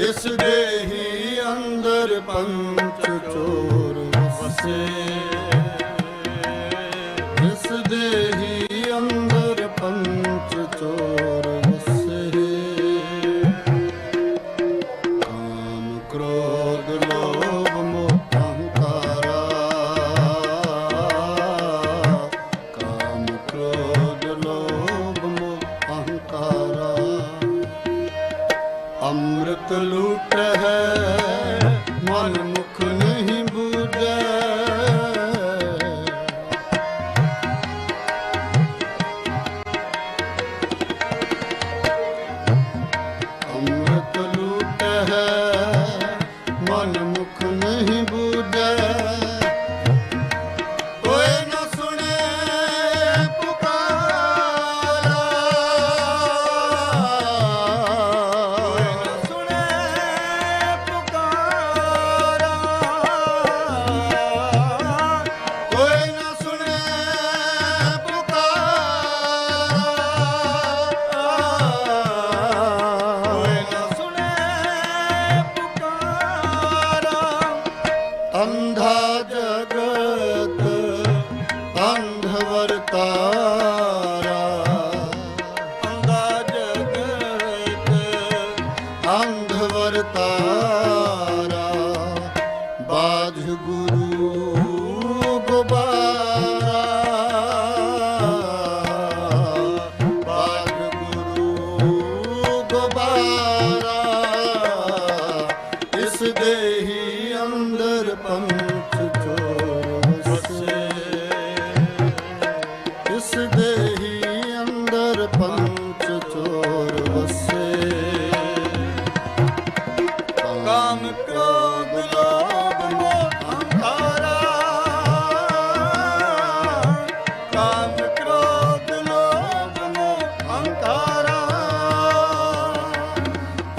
ਇਸ ਦੇਹੀ ਅੰਦਰ ਪੰਚ ਚੋਰ ਵਸੇ। ਇਸ ਦੇਹੀ ਅੰਦਰ ਪੰਚ ਚੋਰ ਵਸੇ। ਕਾਮ ਕ੍ਰੋਧ ਲੋਭ ਮੋਹ ਅਹੰਕਾਰਾ ਕਾਮ ਕ੍ਰੋਧ ਲੋਭ ਮੋਹ ਅਹੰਕਾਰਾ ਅੰਮ੍ਰਿਤ ਲੂਟ ਹੈ ਮਨ ਮੁਖ ਨਹੀਂ ਬੂਝੈ। ਅੰਧ ਵਰਤਾਰਾ ਜਿਸ ਦੇਹੀ ਅੰਦਰ ਪੰਚ ਚੋਰ ਵਸੇ। ਕਾਮ ਕ੍ਰੋਧ ਲੋ